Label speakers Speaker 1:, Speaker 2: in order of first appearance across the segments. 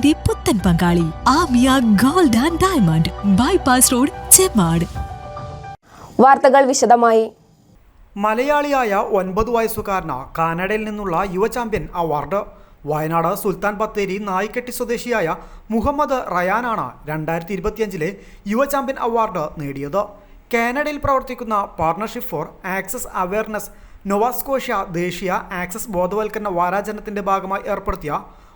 Speaker 1: വിവാഹത്തിന്റെ പുത്തൻ പങ്കാളി Amiya gold and diamond bypass road Chemmad.
Speaker 2: വാർത്തകൾ വിശദമായി.
Speaker 3: മലയാളിയായ ഒൻപത് വയസ്സുകാരന് കാനഡയിൽ നിന്നുള്ള യുവ ചാമ്പ്യൻ അവാർഡ്. വയനാട് സുൽത്താൻ ബത്തേരി നായിക്കെട്ടി സ്വദേശിയായ മുഹമ്മദ് റയാനാണ് രണ്ടായിരത്തി ഇരുപത്തിയഞ്ചിലെ യുവ ചാമ്പ്യൻ അവാർഡ് നേടിയത്. കാനഡയിൽ പ്രവർത്തിക്കുന്ന partnership for access awareness Nova Scotia ദേശീയ ആക്സസ് ബോധവൽക്കരണ വാരാചരണത്തിന്റെ ഭാഗമായി ഏർപ്പെടുത്തിയ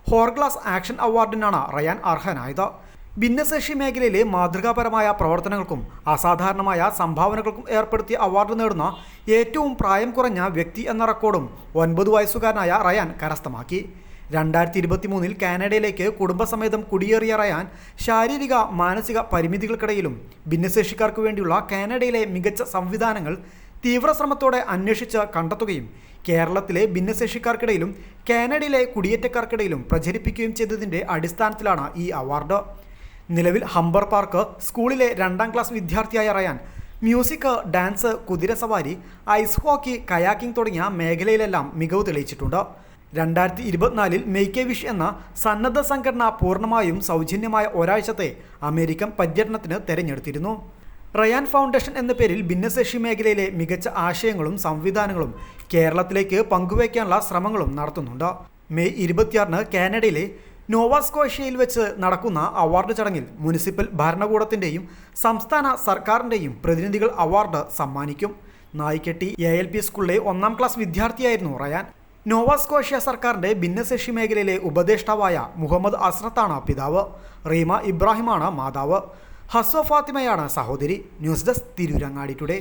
Speaker 3: ഹോർഗ്ലാസ് ആക്ഷൻ അവാർഡിനാണ് റയാൻ അർഹനായത്. ഭിന്നശേഷി മേഖലയിലെ മാതൃകാപരമായ പ്രവർത്തനങ്ങൾക്കും അസാധാരണമായ സംഭാവനകൾക്കും ഏർപ്പെടുത്തിയ അവാർഡ് നേടുന്ന ഏറ്റവും പ്രായം കുറഞ്ഞ വ്യക്തി എന്ന റെക്കോർഡും ഒൻപത് വയസ്സുകാരനായ റയാൻ കരസ്ഥമാക്കി. രണ്ടായിരത്തി ഇരുപത്തി മൂന്നിൽ കാനഡയിലേക്ക് കുടുംബസമേതം കുടിയേറിയ റയാൻ ശാരീരിക മാനസിക പരിമിതികൾക്കിടയിലും ഭിന്നശേഷിക്കാർക്ക് വേണ്ടിയുള്ള കാനഡയിലെ മികച്ച സംവിധാനങ്ങൾ തീവ്രശ്രമത്തോടെ അന്വേഷിച്ച് കണ്ടെത്തുകയും കേരളത്തിലെ ഭിന്നശേഷിക്കാർക്കിടയിലും കാനഡയിലെ കുടിയേറ്റക്കാർക്കിടയിലും പ്രചരിപ്പിക്കുകയും ചെയ്തതിന്റെ അടിസ്ഥാനത്തിലാണ് ഈ അവാർഡ്. നിലവിൽ ഹംബർ പാർക്ക് സ്കൂളിലെ രണ്ടാം ക്ലാസ് വിദ്യാർത്ഥിയായ റയാൻ മ്യൂസിക് ഡാൻസ് കുതിരസവാരി ഐസ് ഹോക്കി കയാക്കിംഗ് തുടങ്ങിയ മേഖലയിലെല്ലാം മികവ് തെളിയിച്ചിട്ടുണ്ട്. രണ്ടായിരത്തി ഇരുപത്തിനാലിൽ മെയ്ക്കെ വിഷ് എന്ന സന്നദ്ധ സംഘടന പൂർണമായും സൗജന്യമായ ഒരാഴ്ചത്തെ അമേരിക്കൻ പര്യടനത്തിന് തെരഞ്ഞെടുത്തിരുന്നു. റയാൻ ഫൗണ്ടേഷൻ എന്ന പേരിൽ ഭിന്നശേഷി മേഖലയിലെ മികച്ച ആശയങ്ങളും സംവിധാനങ്ങളും കേരളത്തിലേക്ക് പങ്കുവയ്ക്കാനുള്ള ശ്രമങ്ങളും നടത്തുന്നുണ്ട്. മെയ് ഇരുപത്തിയാറിന് കാനഡയിലെ നോവാസ്കോഷ്യയിൽ വെച്ച് നടക്കുന്ന അവാർഡ് ചടങ്ങിൽ മുനിസിപ്പൽ ഭരണകൂടത്തിന്റെയും സംസ്ഥാന സർക്കാരിന്റെയും പ്രതിനിധികൾ അവാർഡ് സമ്മാനിക്കും. നായിക്കെട്ടി എ എൽ പി സ്കൂളിലെ ഒന്നാം ക്ലാസ് വിദ്യാർത്ഥിയായിരുന്നു റയാൻ. നോവാസ്കോഷ്യ സർക്കാരിന്റെ ഭിന്നശേഷി മേഖലയിലെ ഉപദേഷ്ടാവായ മുഹമ്മദ് അസ്രത്താണ് പിതാവ്. റീമ ഇബ്രാഹിമാണ് മാതാവ്. ഹസോ ഫാത്തിമയാണ് സഹോദരി. News desk Tirurangadi today.